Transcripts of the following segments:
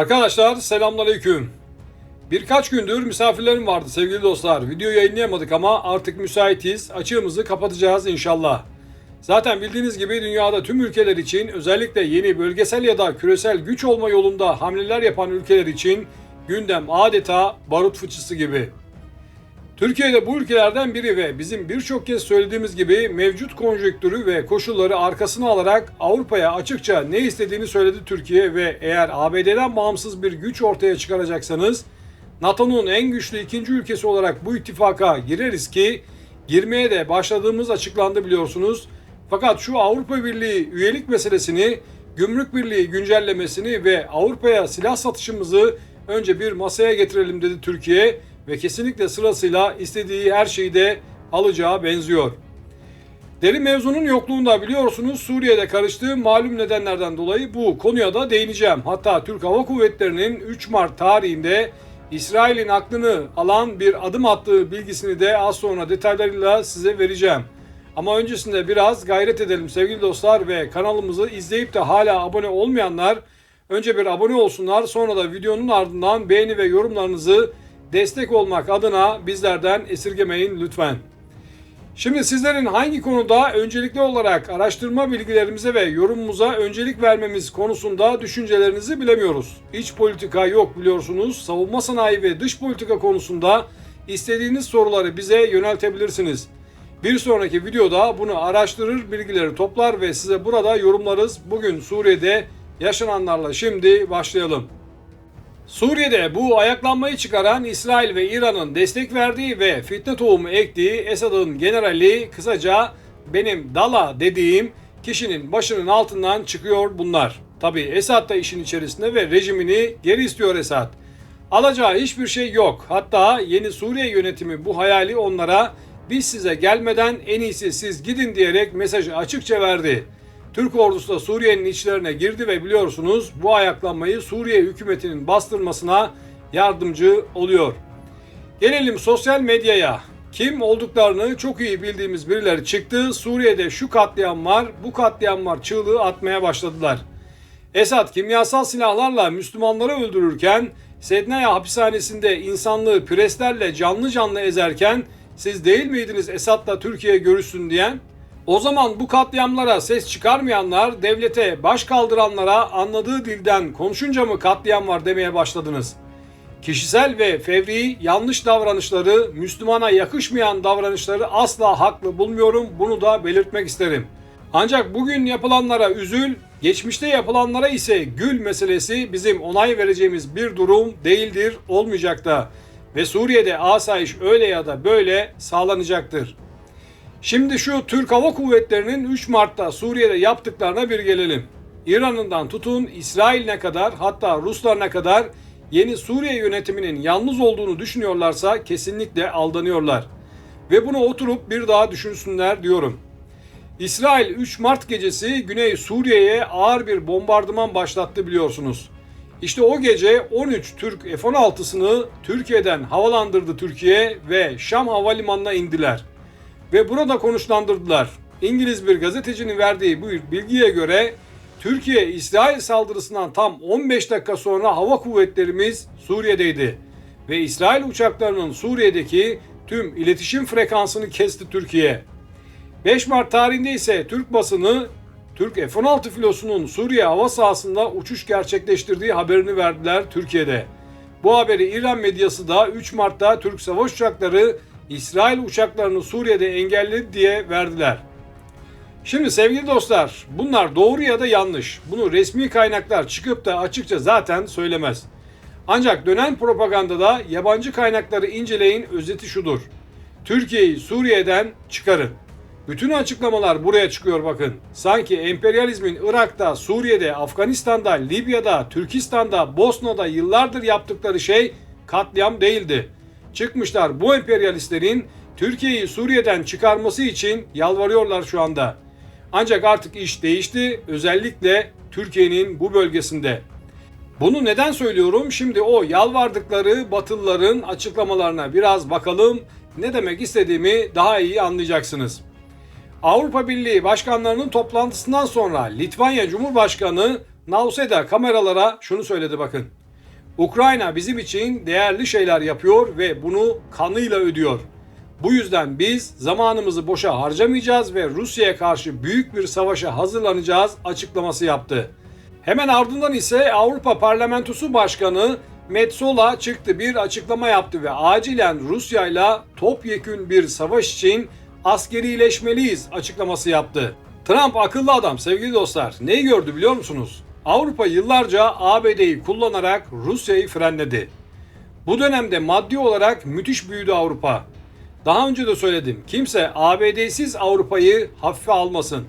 Arkadaşlar selamünaleyküm. Birkaç gündür misafirlerim vardı sevgili dostlar. Video yayınlayamadık ama artık müsaitiz. Açığımızı kapatacağız inşallah. Zaten bildiğiniz gibi dünyada tüm ülkeler için özellikle yeni bölgesel ya da küresel güç olma yolunda hamleler yapan ülkeler için gündem adeta barut fıçısı gibi. Türkiye'de bu ülkelerden biri ve bizim birçok kez söylediğimiz gibi mevcut konjonktürü ve koşulları arkasına alarak Avrupa'ya açıkça ne istediğini söyledi Türkiye ve eğer ABD'den bağımsız bir güç ortaya çıkaracaksanız NATO'nun en güçlü ikinci ülkesi olarak bu ittifaka gireriz ki girmeye de başladığımız açıklandı biliyorsunuz. Fakat şu Avrupa Birliği üyelik meselesini, gümrük birliği güncellemesini ve Avrupa'ya silah satışımızı önce bir masaya getirelim dedi Türkiye ve kesinlikle sırasıyla istediği her şeyi de alacağı benziyor. Deri mevzunun yokluğunda biliyorsunuz Suriye'de karıştığı malum nedenlerden dolayı bu konuya da değineceğim. Hatta Türk Hava Kuvvetleri'nin 3 Mart tarihinde İsrail'in aklını alan bir adım attığı bilgisini de az sonra detaylarıyla size vereceğim. Ama öncesinde biraz gayret edelim sevgili dostlar ve kanalımızı izleyip de hala abone olmayanlar önce bir abone olsunlar sonra da videonun ardından beğeni ve yorumlarınızı destek olmak adına bizlerden esirgemeyin lütfen. Şimdi sizlerin hangi konuda öncelikli olarak araştırma bilgilerimize ve yorumumuza öncelik vermemiz konusunda düşüncelerinizi bilemiyoruz. İç politika yok biliyorsunuz. Savunma sanayi ve dış politika konusunda istediğiniz soruları bize yöneltebilirsiniz. Bir sonraki videoda bunu araştırır, bilgileri toplar ve size burada yorumlarız. Bugün Suriye'de yaşananlarla şimdi başlayalım. Suriye'de bu ayaklanmayı çıkaran İsrail ve İran'ın destek verdiği ve fitne tohumu ektiği Esad'ın generali kısaca benim Dala dediğim kişinin başının altından çıkıyor bunlar. Tabi Esad da işin içerisinde ve rejimini geri istiyor Esad. Alacağı hiçbir şey yok. Hatta yeni Suriye yönetimi bu hayali onlara biz size gelmeden en iyisi siz gidin diyerek mesajı açıkça verdi. Türk ordusu da Suriye'nin içlerine girdi ve biliyorsunuz bu ayaklanmayı Suriye hükümetinin bastırmasına yardımcı oluyor. Gelelim sosyal medyaya. Kim olduklarını çok iyi bildiğimiz birileri çıktı. Suriye'de şu katliam var, bu katliam var çığlığı atmaya başladılar. Esad kimyasal silahlarla Müslümanları öldürürken, Sednaya hapishanesinde insanlığı preslerle canlı canlı ezerken siz değil miydiniz Esad'la Türkiye görüşsün diyen? O zaman bu katliamlara ses çıkarmayanlar devlete baş kaldıranlara anladığı dilden konuşunca mı katliam var demeye başladınız. Kişisel ve fevri yanlış davranışları, Müslümana yakışmayan davranışları asla haklı bulmuyorum. Bunu da belirtmek isterim. Ancak bugün yapılanlara üzül, geçmişte yapılanlara ise gül meselesi bizim onay vereceğimiz bir durum değildir, olmayacak da. Ve Suriye'de asayiş öyle ya da böyle sağlanacaktır. Şimdi şu Türk Hava Kuvvetleri'nin 3 Mart'ta Suriye'de yaptıklarına bir gelelim. İran'ından tutun İsrail'ine kadar hatta Ruslarına kadar yeni Suriye yönetiminin yalnız olduğunu düşünüyorlarsa kesinlikle aldanıyorlar. Ve bunu oturup bir daha düşünsünler diyorum. İsrail 3 Mart gecesi Güney Suriye'ye ağır bir bombardıman başlattı biliyorsunuz. İşte o gece 13 Türk F-16'sını Türkiye'den havalandırdı Türkiye ve Şam Havalimanı'na indiler ve burada konuşlandırdılar. İngiliz bir gazetecinin verdiği bu bilgiye göre Türkiye İsrail saldırısından tam 15 dakika sonra hava kuvvetlerimiz Suriye'deydi ve İsrail uçaklarının Suriye'deki tüm iletişim frekansını kesti Türkiye. 5 Mart tarihinde ise Türk basını Türk F-16 filosunun Suriye hava sahasında uçuş gerçekleştirdiği haberini verdiler Türkiye'de. Bu haberi İran medyası da 3 Mart'ta Türk savaş uçakları İsrail uçaklarını Suriye'de engelledi diye verdiler. Şimdi sevgili dostlar bunlar doğru ya da yanlış. Bunu resmi kaynaklar çıkıp da açıkça zaten söylemez. Ancak dönen propagandada yabancı kaynakları inceleyin özeti şudur. Türkiye'yi Suriye'den çıkarın. Bütün açıklamalar buraya çıkıyor bakın. Sanki emperyalizmin Irak'ta, Suriye'de, Afganistan'da, Libya'da, Türkistan'da, Bosna'da yıllardır yaptıkları şey katliam değildi. Çıkmışlar bu emperyalistlerin Türkiye'yi Suriye'den çıkarması için yalvarıyorlar şu anda. Ancak artık iş değişti özellikle Türkiye'nin bu bölgesinde. Bunu neden söylüyorum? Şimdi o yalvardıkları Batılıların açıklamalarına biraz bakalım. Ne demek istediğimi daha iyi anlayacaksınız. Avrupa Birliği başkanlarının toplantısından sonra Litvanya Cumhurbaşkanı Nauseda kameralara şunu söyledi bakın. Ukrayna bizim için değerli şeyler yapıyor ve bunu kanıyla ödüyor. Bu yüzden biz zamanımızı boşa harcamayacağız ve Rusya'ya karşı büyük bir savaşa hazırlanacağız açıklaması yaptı. Hemen ardından ise Avrupa Parlamentosu Başkanı Metsola çıktı bir açıklama yaptı ve acilen Rusya ile topyekün bir savaş için askerileşmeliyiz açıklaması yaptı. Trump akıllı adam sevgili dostlar. Neyi gördü biliyor musunuz? Avrupa yıllarca ABD'yi kullanarak Rusya'yı frenledi. Bu dönemde maddi olarak müthiş büyüdü Avrupa. Daha önce de söyledim. Kimse ABD'siz Avrupa'yı hafife almasın.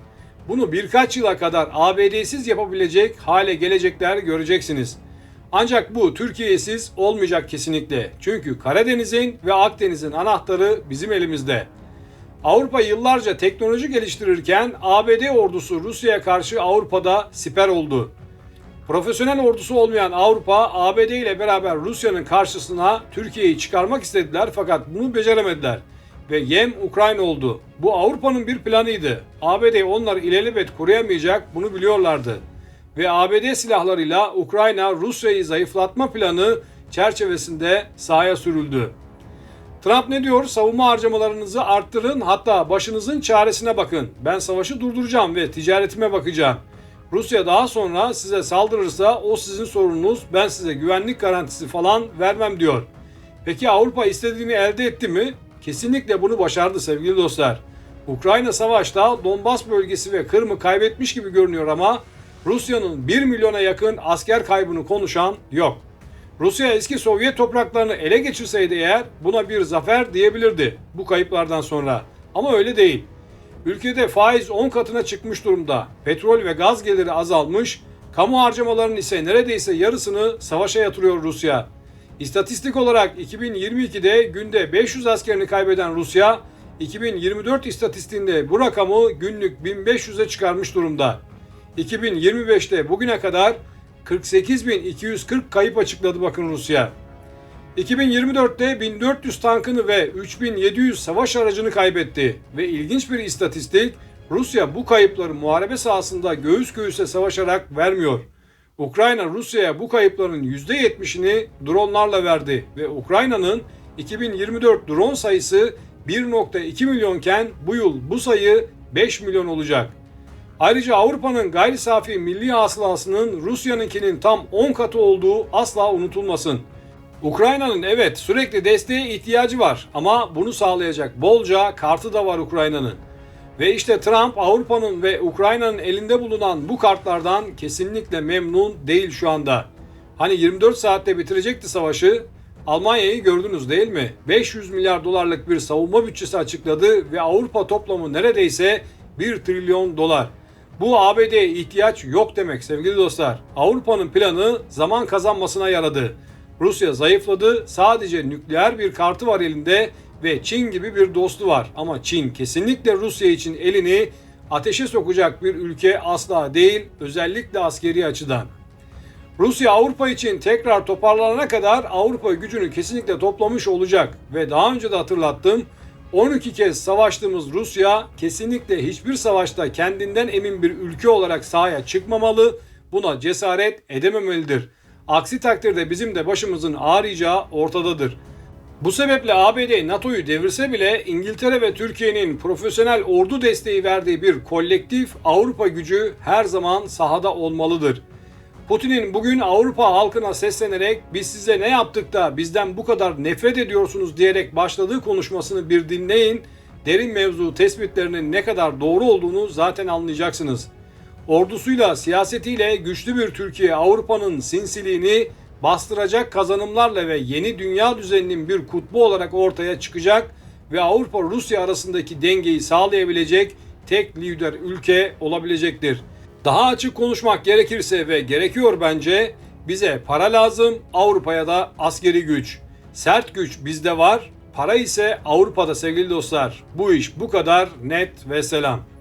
Bunu birkaç yıla kadar ABD'siz yapabilecek hale gelecekler göreceksiniz. Ancak bu Türkiye'siz olmayacak kesinlikle. Çünkü Karadeniz'in ve Akdeniz'in anahtarı bizim elimizde. Avrupa yıllarca teknoloji geliştirirken ABD ordusu Rusya'ya karşı Avrupa'da siper oldu. Profesyonel ordusu olmayan Avrupa, ABD ile beraber Rusya'nın karşısına Türkiye'yi çıkarmak istediler fakat bunu beceremediler. Ve yem Ukrayna oldu. Bu Avrupa'nın bir planıydı. ABD onları ilelebet koruyamayacak bunu biliyorlardı. Ve ABD silahlarıyla Ukrayna Rusya'yı zayıflatma planı çerçevesinde sahaya sürüldü. Trump ne diyor? Savunma harcamalarınızı arttırın hatta başınızın çaresine bakın. Ben savaşı durduracağım ve ticaretime bakacağım. Rusya daha sonra size saldırırsa o sizin sorununuz. Ben size güvenlik garantisi falan vermem diyor. Peki Avrupa istediğini elde etti mi? Kesinlikle bunu başardı sevgili dostlar. Ukrayna savaşta Donbas bölgesi ve Kırım'ı kaybetmiş gibi görünüyor ama Rusya'nın 1 milyona yakın asker kaybını konuşan yok. Rusya eski Sovyet topraklarını ele geçirseydi eğer buna bir zafer diyebilirdi bu kayıplardan sonra. Ama öyle değil. Ülkede faiz 10 katına çıkmış durumda. Petrol ve gaz geliri azalmış. Kamu harcamalarının ise neredeyse yarısını savaşa yatırıyor Rusya. İstatistik olarak 2022'de günde 500 askerini kaybeden Rusya, 2024 istatistiğinde bu rakamı günlük 1500'e çıkarmış durumda. 2025'te bugüne kadar 48.240 kayıp açıkladı bakın Rusya. 2024'te 1400 tankını ve 3700 savaş aracını kaybetti ve ilginç bir istatistik Rusya bu kayıpları muharebe sahasında göğüs göğüse savaşarak vermiyor. Ukrayna Rusya'ya bu kayıpların %70'ini dronlarla verdi ve Ukrayna'nın 2024 drone sayısı 1.2 milyonken bu yıl bu sayı 5 milyon olacak. Ayrıca Avrupa'nın gayri safi milli hasılasının Rusya'nınkinin tam 10 katı olduğu asla unutulmasın. Ukrayna'nın evet sürekli desteğe ihtiyacı var ama bunu sağlayacak bolca kartı da var Ukrayna'nın. Ve işte Trump Avrupa'nın ve Ukrayna'nın elinde bulunan bu kartlardan kesinlikle memnun değil şu anda. Hani 24 saatte bitirecekti savaşı. Almanya'yı gördünüz değil mi? 500 milyar dolarlık bir savunma bütçesi açıkladı ve Avrupa toplamı neredeyse 1 trilyon dolar. Bu ABD'ye ihtiyaç yok demek sevgili dostlar. Avrupa'nın planı zaman kazanmasına yaradı. Rusya zayıfladı. Sadece nükleer bir kartı var elinde ve Çin gibi bir dostu var. Ama Çin kesinlikle Rusya için elini ateşe sokacak bir ülke asla değil, özellikle askeri açıdan. Rusya Avrupa için tekrar toparlanana kadar Avrupa gücünü kesinlikle toplamış olacak ve daha önce de hatırlattım 12 kez savaştığımız Rusya kesinlikle hiçbir savaşta kendinden emin bir ülke olarak sahaya çıkmamalı, buna cesaret edememelidir. Aksi takdirde bizim de başımızın ağrıyacağı ortadadır. Bu sebeple ABD NATO'yu devirse bile İngiltere ve Türkiye'nin profesyonel ordu desteği verdiği bir kolektif Avrupa gücü her zaman sahada olmalıdır. Putin'in bugün Avrupa halkına seslenerek biz size ne yaptık da bizden bu kadar nefret ediyorsunuz diyerek başladığı konuşmasını bir dinleyin. Derin mevzu tespitlerinin ne kadar doğru olduğunu zaten anlayacaksınız. Ordusuyla, siyasetiyle güçlü bir Türkiye Avrupa'nın sinsiliğini bastıracak kazanımlarla ve yeni dünya düzeninin bir kutbu olarak ortaya çıkacak ve Avrupa Rusya arasındaki dengeyi sağlayabilecek tek lider ülke olabilecektir. Daha açık konuşmak gerekirse ve gerekiyor bence bize para lazım, Avrupa'ya da askeri güç. Sert güç bizde var, para ise Avrupa'da sevgili dostlar. Bu iş bu kadar net ve selam.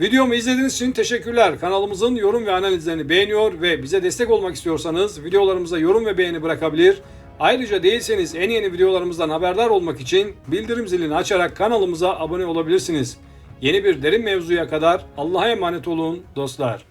Videomu izlediğiniz için teşekkürler. Kanalımızın yorum ve analizlerini beğeniyor ve bize destek olmak istiyorsanız videolarımıza yorum ve beğeni bırakabilir. Ayrıca değilseniz en yeni videolarımızdan haberdar olmak için bildirim zilini açarak kanalımıza abone olabilirsiniz. Yeni bir derin mevzuya kadar Allah'a emanet olun dostlar.